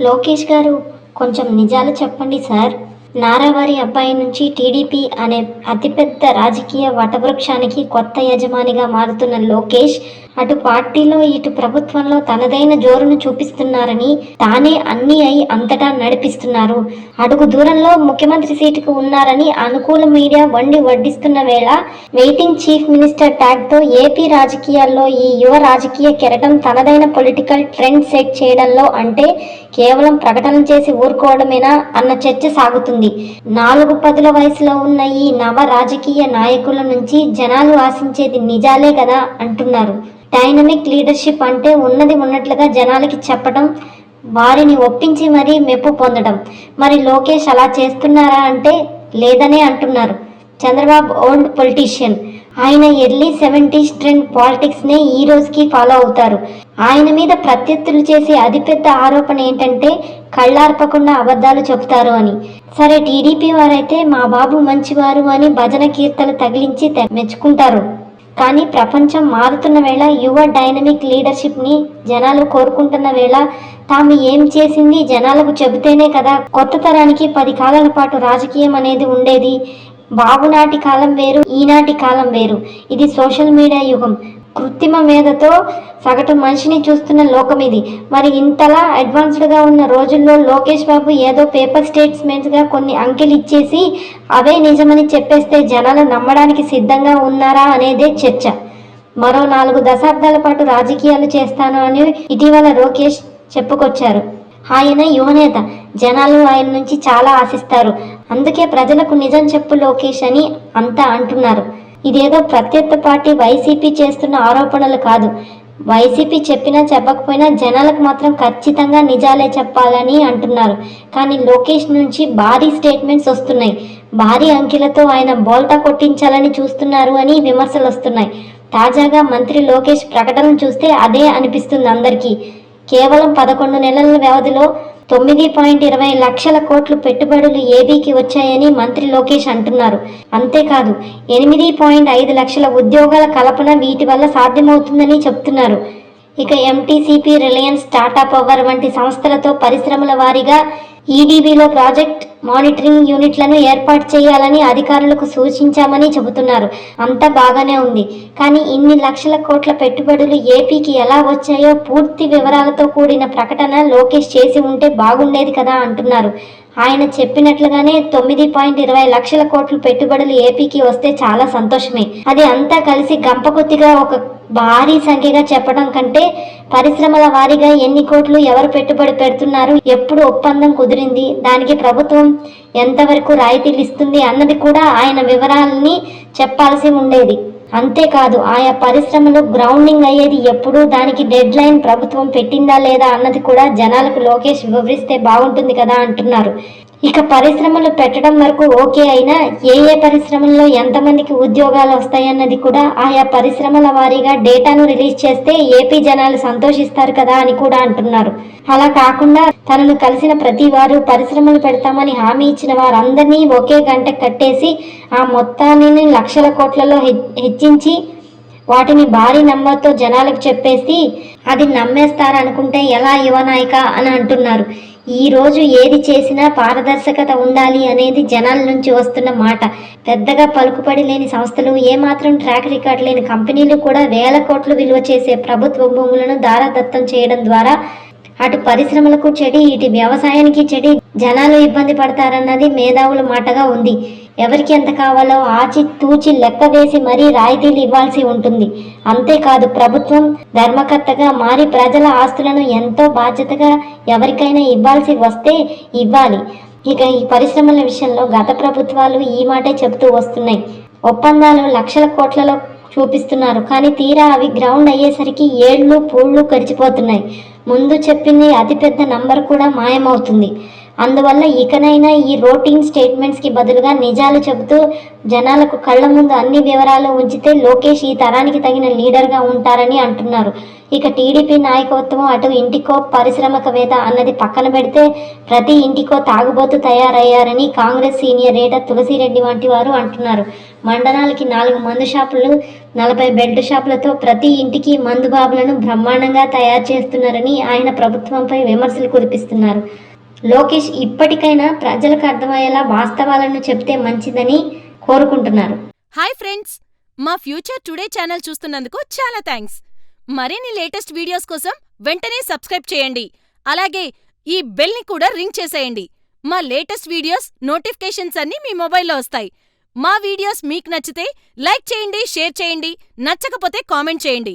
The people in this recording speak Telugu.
లోకేష్ గారు కొంచెం నిజాలు చెప్పండి సార్. నారావారి అబ్బాయి నుంచి టీడీపీ అనే అతిపెద్ద రాజకీయ వటవృక్షానికి కొత్త యజమానిగా మారుతున్న లోకేష్ అటు పార్టీలో ఇటు ప్రభుత్వంలో తనదైన జోరును చూపిస్తున్నారని తానే అన్ని అయి అంతటా నడిపిస్తున్నారు. అడుగు దూరంలో ముఖ్యమంత్రి సీటుకు ఉన్నారని అనుకూల మీడియా వండి వడ్డిస్తున్న వేళ వెయిటింగ్ చీఫ్ మినిస్టర్ ట్యాగ్తో ఏపీ రాజకీయాల్లో ఈ యువ రాజకీయ కెరటం తనదైన పొలిటికల్ ట్రెండ్ సెట్ చేయడంలో అంటే కేవలం ప్రకటన చేసి ఊరుకోవడమేనా అన్న చర్చ సాగుతుంది. నాలుగు పదుల వయసులో ఉన్న ఈ నవ రాజకీయ నాయకుల నుంచి జనాలు ఆశించేది నిజాలే కదా అంటున్నారు. డైనమిక్ లీడర్షిప్ అంటే ఉన్నది ఉన్నట్లుగా జనాలకి చెప్పడం వారిని ఒప్పించి మరీ మెప్పు పొందడం మరి లోకేష్ అలా చేస్తున్నారా అంటే లేదనే అంటున్నారు. Chandrababu old politician. ఆయన ఎర్లీ సెవెంటీస్ ట్రెండ్ పాలిటిక్స్నే ఈ రోజుకి ఫాలో అవుతారు. ఆయన మీద ప్రత్యర్థులు చేసే అతిపెద్ద ఆరోపణ ఏంటంటే కళ్ళార్పకుండా అబద్ధాలు చెబుతారు అని. సరే టీడీపీ వారైతే మా బాబు మంచివారు అని భజన కీర్తలు తగిలించి తె- మెచ్చుకుంటారు. కానీ ప్రపంచం మారుతున్న వేళ యువ డైనమిక్ లీడర్షిప్ని జనాలు కోరుకుంటున్న వేళ తాము ఏం చేసింది జనాలకు చెబితేనే కదా. కొత్త తరానికి పది కాలాల పాటు రాజకీయం అనేది ఉండేది. బాబునాటి కాలం వేరు ఈనాటి కాలం వేరు. ఇది సోషల్ మీడియా యుగం. కృత్రిమ మేధతో సగటు మనిషిని చూస్తున్న లోకం ఇది. మరి ఇంతలా అడ్వాన్స్డ్గా ఉన్న రోజుల్లో లోకేష్ బాబు ఏదో పేపర్ స్టేట్స్మెంట్స్గా కొన్ని అంకెలు ఇచ్చేసి అవే నిజమని చెప్పేస్తే జనాలు నమ్మడానికి సిద్ధంగా ఉన్నారా అనేదే చర్చ. మరో నాలుగు దశాబ్దాల పాటు రాజకీయాలు చేస్తాను అని ఇటీవల లోకేష్ చెప్పుకొచ్చారు. ఆయన యువనేత జనాలు ఆయన నుంచి చాలా ఆశిస్తారు. అందుకే ప్రజలకు నిజం చెప్పు లోకేష్ అని అంతా అంటున్నారు. ఇదేదో ప్రత్యర్థ పార్టీ వైసీపీ చేస్తున్న ఆరోపణలు కాదు. వైసీపీ చెప్పినా చెప్పకపోయినా జనాలకు మాత్రం ఖచ్చితంగా నిజాలే చెప్పాలని అంటున్నారు. కానీ లోకేష్ నుంచి భారీ స్టేట్మెంట్స్ వస్తున్నాయి. భారీ అంకెలతో ఆయన బోల్తా కొట్టించాలని చూస్తున్నారు అని విమర్శలు వస్తున్నాయి. తాజాగా మంత్రి లోకేష్ ప్రకటన చూస్తే అదే అనిపిస్తుంది అందరికీ. కేవలం పదకొండు నెలల వ్యవధిలో తొమ్మిది పాయింట్ ఇరవై లక్షల కోట్లు పెట్టుబడులు ఏబీకి వచ్చాయని మంత్రి లోకేష్ అంటున్నారు. అంతేకాదు ఎనిమిది పాయింట్ ఐదు లక్షల ఉద్యోగాల కల్పన వీటి వల్ల సాధ్యమవుతుందని చెప్తున్నారు. ఇక ఎంటీసీపీ రిలయన్స్ టాటా పవర్ వంటి సంస్థలతో పరిశ్రమల వారీగా ఈడీబీలో ప్రాజెక్ట్ మానిటరింగ్ యూనిట్లను ఏర్పాటు చేయాలని అధికారులకు సూచించామని చెబుతున్నారు. అంతా బాగానే ఉంది. కానీ ఇన్ని లక్షల కోట్ల పెట్టుబడులు ఏపీకి ఎలా వచ్చాయో పూర్తి వివరాలతో కూడిన ప్రకటన లోకేష్ చేసి ఉంటే బాగుండేది కదా అంటున్నారు. ఆయన చెప్పినట్లుగానే తొమ్మిది పాయింట్ ఇరవై లక్షల కోట్లు పెట్టుబడులు ఏపీకి వస్తే చాలా సంతోషమే. అది అంతా కలిసి గంపకొత్తిగా ఒక భారీ సంఖ్యగా చెప్పడం కంటే పరిశ్రమల వారీగా ఎన్ని కోట్లు ఎవరు పెట్టుబడి పెడుతున్నారు ఎప్పుడు ఒప్పందం కుదిరింది దానికి ప్రభుత్వం ఎంతవరకు రాయితీలు ఇస్తుంది అన్నది కూడా ఆయన వివరాలని చెప్పాల్సి ఉండేది. అంతేకాదు ఆయా పరిశ్రమలు గ్రౌండింగ్ అయ్యేది ఎప్పుడు దానికి డెడ్ లైన్ ప్రభుత్వం పెట్టిందా లేదా అన్నది కూడా జనాలకు లోకేష్ వివరిస్తే బాగుంటుంది కదా అంటున్నారు. ఇక పరిశ్రమలు పెట్టడం వరకు ఓకే అయినా ఏ ఏ పరిశ్రమల్లో ఎంతమందికి ఉద్యోగాలు వస్తాయన్నది కూడా ఆయా పరిశ్రమల వారీగా డేటాను రిలీజ్ చేస్తే ఏపీ జనాలు సంతోషిస్తారు కదా అని కూడా అంటున్నారు. అలా కాకుండా తనను కలిసిన ప్రతి వారు పరిశ్రమలు పెడతామని హామీ ఇచ్చిన వారందరినీ ఒకే గంట కట్టేసి ఆ మొత్తాన్ని లక్షల కోట్లలో హెచ్చించి వాటిని భారీ నమ్మతో జనాలకు చెప్పేసి అది నమ్మేస్తారనుకుంటే ఎలా యువనాయక అని అంటున్నారు. ఈ రోజు ఏది చేసినా పారదర్శకత ఉండాలి అనేది జనాల నుంచి వస్తున్న మాట. పెద్దగా పలుకుబడి లేని సంస్థలు ఏమాత్రం ట్రాక్ రికార్డ్ లేని కంపెనీలు కూడా వేల కోట్లు విలువ చేసే ప్రభుత్వ భూములను దారాదత్తం చేయడం ద్వారా అటు పరిశ్రమలకు చెడి ఇటు వ్యవసాయానికి చెడి జనాలు ఇబ్బంది పడతారన్నది మేధావుల మాటగా ఉంది. ఎవరికి ఎంత కావాలో ఆచి తూచి లెక్క వేసి మరీ రాయితీలు ఇవ్వాల్సి ఉంటుంది. అంతేకాదు ప్రభుత్వం ధర్మకర్తగా మారి ప్రజల ఆస్తులను ఎంతో బాధ్యతగా ఎవరికైనా ఇవ్వాల్సి వస్తే ఇవ్వాలి. ఇక ఈ పరిశ్రమల విషయంలో గత ప్రభుత్వాలు ఈ మాటే చెబుతూ వస్తున్నాయి. ఒప్పందాలు లక్షల కోట్లలో చూపిస్తున్నారు. కానీ తీరా అవి గ్రౌండ్ అయ్యేసరికి ఏళ్ళు పూళ్ళు కరిచిపోతున్నాయి ముందు చెప్పింది అతిపెద్ద నంబర్ కూడా మాయమవుతుంది. అందువల్ల ఇకనైనా ఈ రోటీన్ స్టేట్మెంట్స్కి బదులుగా నిజాలు చెబుతూ జనాలకు కళ్ళ ముందు అన్ని వివరాలు ఉంచితే లోకేష్ ఈ తరానికి తగిన లీడర్గా ఉంటారని అంటున్నారు. ఇక టీడీపీ నాయకత్వం అటు ఇంటికో పారిశ్రామికవేత్త అన్నది పక్కన పెడితే ప్రతి ఇంటికో తాగుబోతు తయారయ్యారని కాంగ్రెస్ సీనియర్ లీడర్ తులసిరెడ్డి వంటి వారు అంటున్నారు. మండలాలకి నాలుగు మందు షాపులు నలభై బెల్ట్ షాపులతో ప్రతి ఇంటికి మందు బాబులను బ్రహ్మాండంగా తయారు చేస్తున్నారని ఆయన ప్రభుత్వంపై విమర్శలు కురిపిస్తున్నారు. లోకేష్ ఇప్పటికైనా ప్రజలకు అర్థమయ్యేలా వాస్తవాలను చెప్తే మంచిదని కోరుకుంటున్నారు. హాయ్ ఫ్రెండ్స్ మా ఫ్యూచర్ టుడే ఛానల్ చూస్తున్నందుకు చాలా థ్యాంక్స్. మరిన్ని లేటెస్ట్ వీడియోస్ కోసం వెంటనే సబ్స్క్రైబ్ చేయండి. అలాగే ఈ బెల్ని కూడా రింగ్ చేసేయండి. మా లేటెస్ట్ వీడియోస్ నోటిఫికేషన్స్ అన్నీ మీ మొబైల్లో వస్తాయి. మా వీడియోస్ మీకు నచ్చితే లైక్ చేయండి షేర్ చేయండి నచ్చకపోతే కామెంట్ చేయండి.